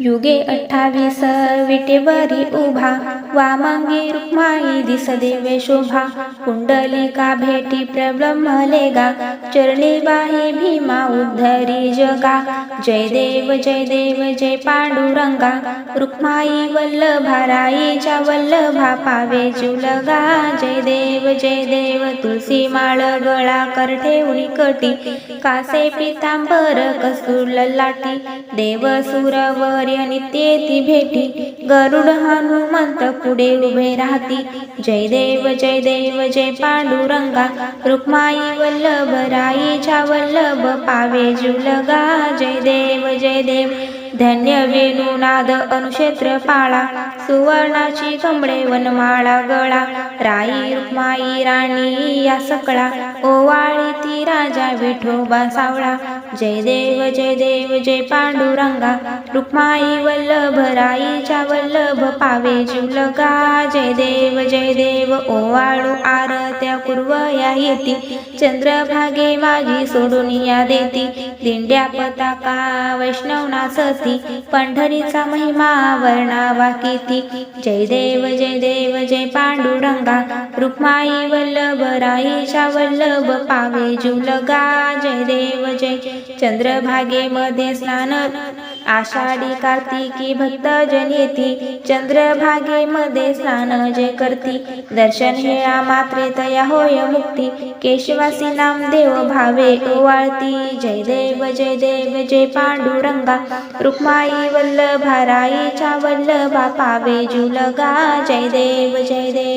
युगे अठ्ठावीस विटेवरी उभा. वामांगी रुक्माई दिस देवे शोभा. कुंडलिका भेटी प्रब्रह्म लेगा. चरणी बाही भीमा उद्धरी जगा. जय देव जय देव जय पांडुरंगा. रुक्माई वल्लभाराईच्या वल्लभा पावे जुलगा. जय देव जय देव तुलसी माळ गळा कर ठेवणी कटी. कासे पितांबर कस्तूर लाटी. देव सुरवर्य नित्ये ती भेटी. गरुड हनुमंत पुढे उभे राहती. जय देव जय देव जय पांडुरंगा. रुक्माई वल्लभ राईच्या वल्लभ पावे जुलगा. जय देव जय देव. धन्य वेणुनाद अनुक्षेत्र पाळा. सुवर्णाची कमळे वनमाळा गळा. राई रुक्माई राणी या सकळा. ओवाळी ती राजा विठोबा सावळा. जय देव जय देव जय पांडुरंगा रुक्माई वल्लभ राईच्या वल्लभ पावे जुलगा. जय देव जय देव ओवाळू आरत्या कुर्वया येती. चंद्रभागे माझी सोडून या देती. दिंड्या पताका वैष्णवना सती. पंढरीचा महिमा वर्णावा किती जय देव जय देव जय पांडुरंगा रुक्माई वल्लभ राईच्या वल्लभ पावे जुलगा. जय देव जय चंद्रभागेमध्ये स्नान आषाढी कार्तिकी भक्त जनेती चंद्रभागे मध्ये स्नान जे करती. दर्शन हे मात्रे तया होय मुक्ती. केशवासी नामदेव भावे ओवाळती. जय देव जय देव जय पांडुरंगा. रुक्माई वल्लभ राईचा वल्लभा पावे जुलगा. जय देव जय देव.